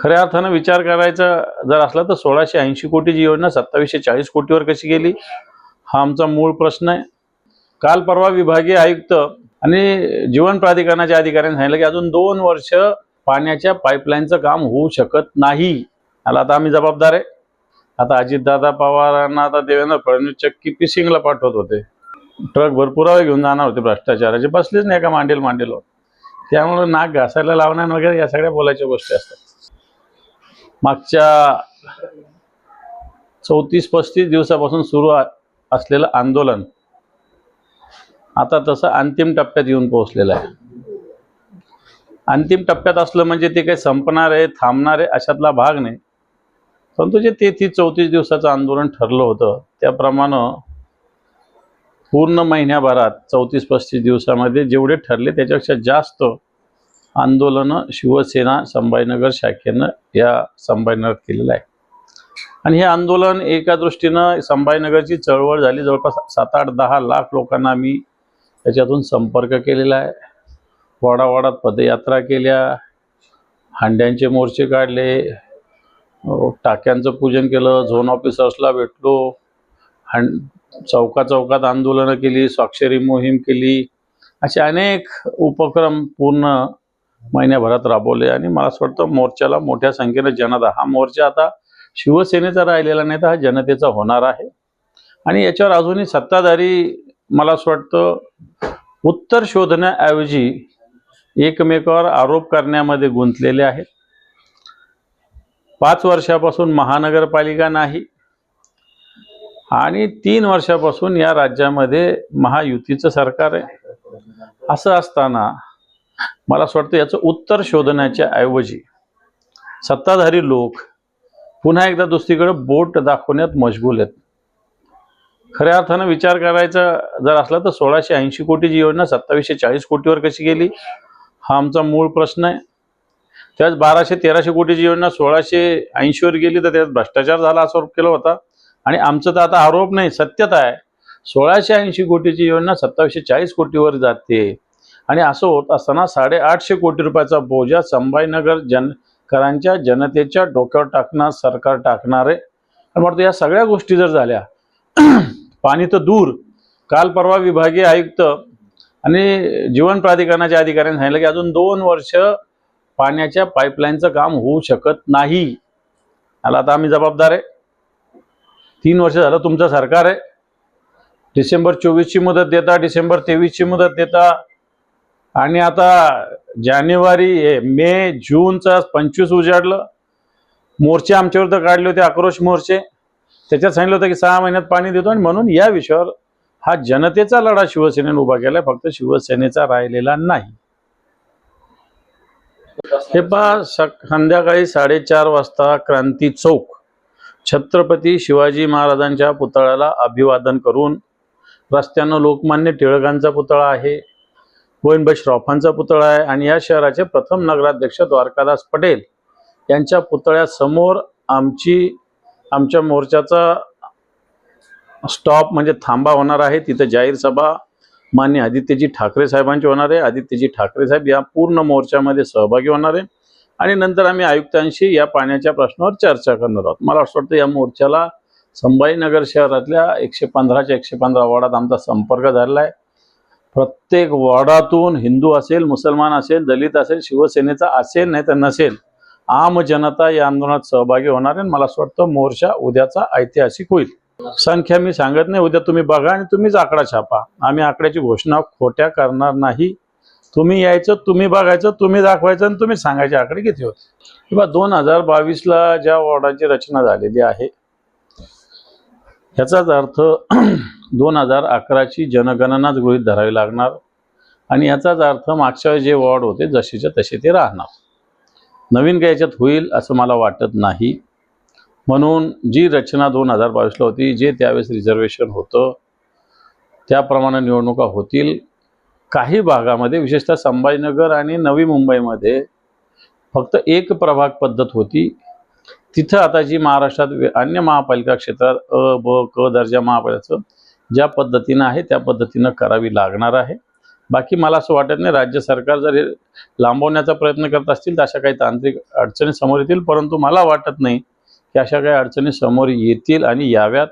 खऱ्या अर्थानं विचार करायचा जर असला तर सोळाशे ऐंशी कोटीची योजना सत्तावीसशे चाळीस कोटीवर कशी गेली? हा आमचा मूळ प्रश्न आहे. काल परवा विभागीय आयुक्त आणि जीवन प्राधिकरणाच्या अधिकाऱ्यांनी सांगितलं की अजून दोन वर्ष पाण्याच्या पाईपलाईनचं काम होऊ शकत नाही. याला आता आम्ही जबाबदार आहे. आता अजितदादा पवारांना आता देवेंद्र फडणवीस चक्की पिसिंगला पाठवत होते. ट्रक भरपुरावे घेऊन जाणार होते भ्रष्टाचाराचे. बसलेच नाही का मांडेल मांडेल त्यामुळे नाक घासायला लावणार वगैरे या सगळ्या बोलायच्या गोष्टी असतात. मागच्या चौतीस पस्तीस दिवसापासून सुरू असलेलं आंदोलन आता तसं अंतिम टप्प्यात येऊन पोहोचलेलं आहे. अंतिम टप्प्यात असलं म्हणजे ते काही संपणार आहे थांबणार आहे अशातला भाग नाही. परंतु जे तेहतीस चौतीस दिवसाचं आंदोलन ठरलं होतं त्याप्रमाणे पूर्ण महिन्याभरात चौतीस पस्तीस दिवसामध्ये जेवढे ठरले त्याच्यापेक्षा जास्त आंदोलनं शिवसेना संभाजीनगर शाखेनं या संभाजीनगरात केलेलं आहे. आणि हे आंदोलन एका दृष्टीनं संभाजीनगरची चळवळ झाली. जवळपास सात आठ दहा लाख लोकांना आम्ही त्याच्यातून संपर्क केलेला आहे. वाडावाडात पदयात्रा केल्या. हांड्यांचे मोर्चे काढले. टाक्यांचं पूजन केलं. झोन ऑफिसर्सला भेटलो. हां चौका चौकात आंदोलनं केली. स्वाक्षरी मोहीम केली. असे अनेक उपक्रम पूर्ण महिन्याभरात राबवले आणि मला असं वाटतं मोर्चाला मोठ्या संख्येनं जनता हा मोर्चा आता शिवसेनेचा राहिलेला नाही तर हा जनतेचा होणार आहे. आणि याच्यावर अजूनही सत्ताधारी मला असं वाटतं उत्तर शोधण्याऐवजी एकमेकावर आरोप करण्यामध्ये गुंतलेले आहेत. पाच वर्षापासून महानगरपालिका नाही आणि तीन वर्षापासून या राज्यामध्ये महायुतीचं सरकार आहे. असं असताना मला असं वाटतं याचं उत्तर शोधण्याच्या ऐवजी सत्ताधारी लोक पुन्हा एकदा दुसरीकडे बोट दाखवण्यात मजबूल आहेत. खऱ्या अर्थानं विचार करायचा जर असला तर सोळाशे ऐंशी कोटीची योजना सत्तावीसशे चाळीस कोटीवर कशी गेली? हा आमचा मूळ प्रश्न आहे. त्याच बाराशे तेराशे कोटीची योजना सोळाशे ऐंशीवर गेली तर त्यात भ्रष्टाचार झाला असा आरोप केला होता. आणि आमचं तर आता आरोप नाही सत्यता आहे. सोळाशे ऐंशी कोटीची योजना सत्तावीसशे चाळीस कोटीवर जाते. आणि असं होत असताना साडेआठशे कोटी रुपयाचा बोजा संभाजीनगर जनकरांच्या जनतेच्या डोक्यावर टाकणार सरकार टाकणार आहे. म्हणतो या सगळ्या गोष्टी जर झाल्या पाणी तर दूर. काल परवा विभागीय आयुक्त आणि जीवन प्राधिकरणाच्या अधिकाऱ्यांनी सांगितलं की अजून दोन वर्ष पाण्याच्या पाईपलाईनचं काम होऊ शकत नाही. याला आता आम्ही जबाबदार आहे. तीन वर्ष झालं तुमचं सरकार आहे. डिसेंबर चोवीसची मुदत देता डिसेंबर तेवीसची मुदत देता आणि आता जानेवारी मे जूनचा पंचवीस उजाडलं. मोर्चे आमच्यावर तर काढले होते आक्रोश मोर्चे. त्याच्यात सांगितलं होतं की सहा महिन्यात पाणी देतो आणि म्हणून या विषयावर हा जनतेचा लढा शिवसेनेने उभा केलाय फक्त शिवसेनेचा राहिलेला नाही. हे पहा सक- संध्याकाळी साडेचार वाजता क्रांती चौक. छत्रपती शिवाजी महाराजांच्या पुतळ्याला अभिवादन करून रस्त्यानं लोकमान्य टिळकांचा पुतळा आहे. गोविंदभाई श्रॉफांचा पुतळा आहे आणि या शहराचे प्रथम नगराध्यक्ष द्वारकादास पटेल यांच्या पुतळ्यासमोर आमची आमच्या मोर्चाचा स्टॉप म्हणजे थांबा होणार आहे. तिथं जाहीर सभा मान्य आदित्यजी ठाकरे साहेबांची होणार आहे. आदित्यजी ठाकरे साहेब या पूर्ण मोर्चामध्ये सहभागी होणार आहे. आणि नंतर आम्ही आयुक्तांशी या पाण्याच्या प्रश्नावर चर्चा करणार आहोत. मला असं वाटतं या मोर्चाला संभाजीनगर शहरातल्या एकशे पंधराच्या एकशे पंधरा वॉर्डात आमचा संपर्क झालेला आहे. प्रत्येक वॉर्डातून हिंदू असेल मुसलमान असेल दलित असेल शिवसेनेचा असेल नाही तर नसेल आम जनता या आंदोलनात सहभागी होणार आहे. आणि मला असं वाटतं मोर्चा उद्याचा ऐतिहासिक होईल. संख्या मी सांगत नाही. उद्या तुम्ही बघा आणि तुम्हीच आकडा छापा. आम्ही आकड्याची घोषणा खोट्या करणार नाही. तुम्ही यायचं तुम्ही बघायचं तुम्ही दाखवायचं आणि तुम्ही सांगायचे आकडे किती होते. किंवा दोन हजार बावीसला ज्या वॉर्डाची रचना झालेली आहे याचाच अर्थ दोन हजार अकराची जनगणनाच गृहीत धरावी लागणार. आणि याचाच अर्थ मागच्या जे वॉर्ड होते जसेच्या तसे ते राहणार. नवीन काय याच्यात होईल असं मला वाटत नाही. म्हणून जी रचना दोन हजार बावीसला होती जे त्यावेळेस रिझर्वेशन होतं त्याप्रमाणे निवडणुका होतील. काही भागामध्ये विशेषतः संभाजीनगर आणि नवी मुंबईमध्ये फक्त एक प्रभाग पद्धत होती. तिथं आता जी महाराष्ट्रात अन्य महापालिका क्षेत्रात अ ब क दर्जा महापालिकाचं ज्या पद्धतीनं आहे त्या पद्धतीनं करावी लागणार आहे. बाकी मला असं वाटत नाही राज्य सरकार जर हे लांबवण्याचा प्रयत्न करत असतील तर अशा काही तांत्रिक अडचणी समोर येतील. परंतु मला वाटत नाही की अशा काही अडचणी समोर येतील आणि याव्यात.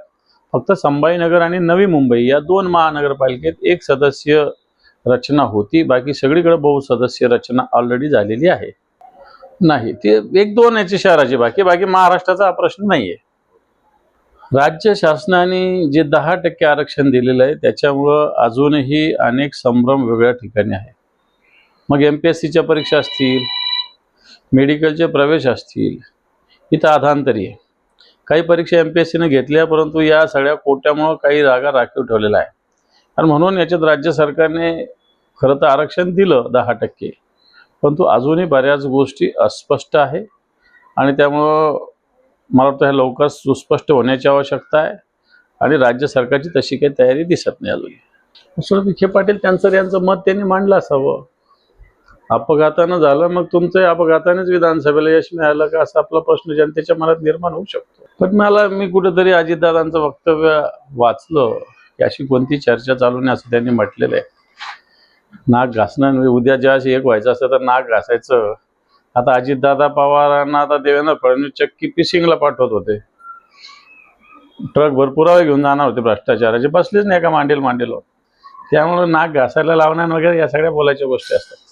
फक्त संभाजीनगर आणि नवी मुंबई या दोन महानगरपालिकेत एक सदस्य रचना होती. बाकी सगळीकडे बहुसदस्य रचना ऑलरेडी झालेली आहे. नाही. ते एक दोन याची शहराची बाकी बाकी महाराष्ट्राचा हा प्रश्न नाहीये. राज्य शासनाने जे दहा टक्के आरक्षण दिलेलं आहे त्याच्यामुळं अजूनही अनेक संभ्रम वेगळ्या ठिकाणी आहे मग एम पी एस सीच्या परीक्षा असतील मेडिकलचे प्रवेश असतील इथं अधांतरी आहे. काही परीक्षा एम पी एस सीने घेतल्या परंतु या सगळ्या कोट्यामुळं काही जागा राखीव ठेवलेल्या आहे आणि म्हणून याच्यात राज्य सरकारने खरं तर आरक्षण दिलं दहा टक्के. परंतु अजूनही बऱ्याच गोष्टी अस्पष्ट आहे. आणि त्यामुळं मला वाटतं ह्या लवकर सुस्पष्ट होण्याची आवश्यकता आहे. आणि राज्य सरकारची तशी काही तयारी दिसत नाही अजून. सर विखे पाटील त्यांचं यांचं मत त्यांनी मांडलं असावं. अपघातानं झालं मग तुमचं अपघातानेच विधानसभेला यश मिळालं का असा आपला प्रश्न जनतेच्या मनात निर्माण होऊ शकतो. पण मला मी कुठेतरी अजितदादांचं वक्तव्य वाचलं की अशी कोणती चर्चा चालू नाही असं त्यांनी म्हटलेलं आहे. नाक घासणं म्हणजे उद्या ज्या एक व्हायचं असतं तर नाक घासायचं. आता अजितदादा पवारांना आता देवेंद्र फडणवीस चक्की पिसिंगला पाठवत होते. ट्रक भरपुरावे घेऊन जाणार होते भ्रष्टाचाराचे. बसलेच नाही का मांडेल मांडेल त्यामुळे नाक घासायला लावण्या वगैरे या सगळ्या बोलायच्या गोष्टी असतात.